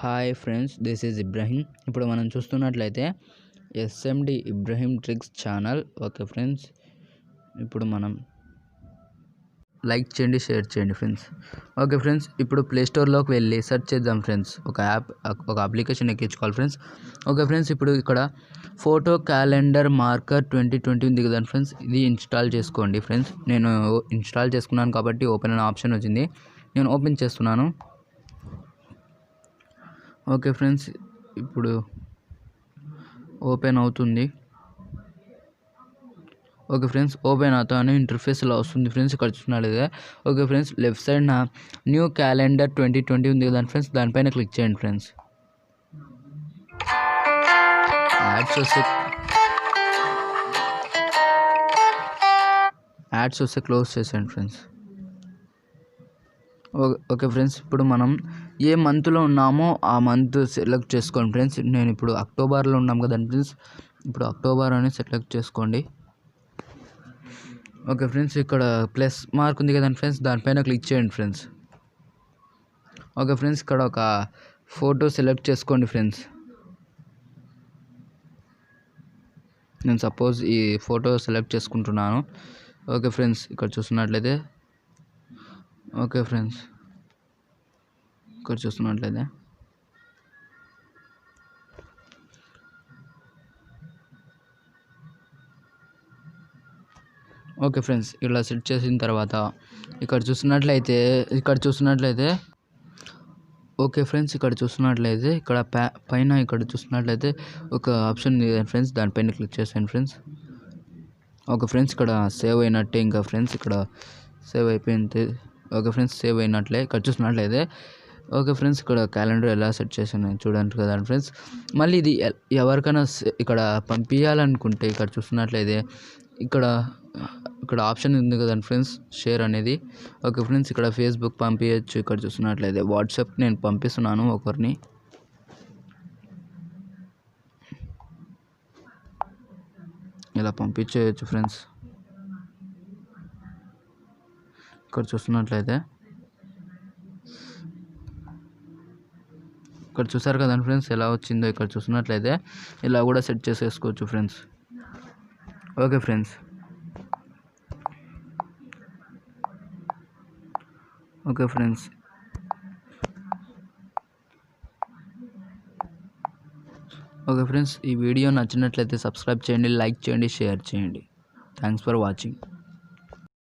Hi friends this is Ibrahim. ఇప్పుడు మనం చూస్తున్నట్లయితే SMD Ibrahim tricks channel. Okay friends ఇప్పుడు మనం లైక్ చేయండి షేర్ చేయండి ఫ్రెండ్స్. ఓకే ఫ్రెండ్స్ ఇప్పుడు ప్లేస్టోర్లోకి వెళ్ళి సెర్చ్ చేద్దాం ఫ్రెండ్స్. ఒక యాప్ ఒక అప్లికేషన్ ఎక్కించుకోవాలి ఫ్రెండ్స్. ఓకే ఫ్రెండ్స్ ఇప్పుడు ఇక్కడ photo calendar marker twenty twenty ఉంది కదా ఫ్రెండ్స్ ఇది ఇన్స్టాల్ చేసుకోండి ఫ్రెండ్స్. నేను ఇన్స్టాల్ చేసుకున్నాను కాబట్టి ఓపెన్ అనే ఆప్షన్ వచ్చింది. నేను ఓపెన్ చేస్తున్నాను. ఓకే ఫ్రెండ్స్ ఇప్పుడు ఓపెన్ అవుతుంది. ఓకే ఫ్రెండ్స్ ఓపెన్ అవుతాను ఇంటర్ఫేస్ ఇలా వస్తుంది ఫ్రెండ్స్ ఇక్కడ చూసినట్లయితే ఓకే ఫ్రెండ్స్ లెఫ్ట్ సైడ్ నా న్యూ క్యాలెండర్ ట్వంటీ ట్వంటీ ఉంది కదా ఫ్రెండ్స్ దానిపైన క్లిక్ చేయండి ఫ్రెండ్స్. యాడ్స్ వస్తే యాడ్స్ వస్తే క్లోజ్ చేసేయండి ఫ్రెండ్స్. ఓకే ఫ్రెండ్స్ ఇప్పుడు మనం ఏ మంత్లో ఉన్నామో ఆ మంత్ సెలెక్ట్ చేసుకోండి ఫ్రెండ్స్ నేను ఇప్పుడు అక్టోబర్లో ఉన్నాం కదా ఫ్రెండ్స్ ఇప్పుడు అక్టోబర్ అని సెలెక్ట్ చేసుకోండి. ఓకే ఫ్రెండ్స్ ఇక్కడ ప్లస్ మార్క్ ఉంది కదండి ఫ్రెండ్స్ దానిపైన క్లిక్ చేయండి ఫ్రెండ్స్ ఓకే ఫ్రెండ్స్ ఇక్కడ ఒక ఫోటో సెలెక్ట్ చేసుకోండి ఫ్రెండ్స్ నేను సపోజ్ ఈ ఫోటో సెలెక్ట్ చేసుకుంటున్నాను. ఓకే ఫ్రెండ్స్ ఇక్కడ చూస్తున్నట్లయితే. ఓకే ఫ్రెండ్స్ ఇక్కడ చూస్తున్నట్లయితే. ఓకే ఫ్రెండ్స్ ఇలా సెట్ చేసిన తర్వాత ఇక్కడ చూస్తున్నట్లయితే ఇక్కడ చూస్తున్నట్లయితే ఓకే ఫ్రెండ్స్ ఇక్కడ చూస్తున్నట్లయితే ఇక్కడ పైన ఇక్కడ చూస్తున్నట్లయితే ఒక ఆప్షన్ ఫ్రెండ్స్ దానిపైన క్లిక్ చేసాను ఫ్రెండ్స్. ఓకే ఫ్రెండ్స్ ఇక్కడ సేవ్ అయినట్టే ఇంకా ఫ్రెండ్స్ ఇక్కడ సేవ్ అయిపోయింది. ఓకే ఫ్రెండ్స్ సేవ్ అయినట్లే. ఇక్కడ చూసినట్లయితే ఓకే ఫ్రెండ్స్ ఇక్కడ క్యాలెండర్ ఎలా సెట్ చేసాను చూడండి కదా ఫ్రెండ్స్. మళ్ళీ ఇది ఎవరికైనా ఇక్కడ పంపించాలనుకుంటే ఇక్కడ చూస్తున్నట్లయితే ఇక్కడ ఇక్కడ ఆప్షన్ ఉంది కదండి ఫ్రెండ్స్ షేర్ అనేది. ఓకే ఫ్రెండ్స్ ఇక్కడ ఫేస్బుక్ పంపించచ్చు ఇక్కడ చూస్తున్నట్లయితే వాట్సాప్ నేను పంపిస్తున్నాను ఒకరిని. ఇలా పంపించేయచ్చు ఫ్రెండ్స్. ఇక్కడ చూస్తున్నట్లయితే. ఇక్కడ చూసారు కదండి ఫ్రెండ్స్ ఎలా వచ్చిందో ఇక్కడ చూసినట్లయితే ఇలా కూడా సెట్ చేసేసుకోవచ్చు friends. Okay friends. Okay friends. Okay friends ఈ వీడియో నచ్చినట్లయితే సబ్స్క్రైబ్ చేయండి లైక్ చేయండి షేర్ చేయండి. Thanks for watching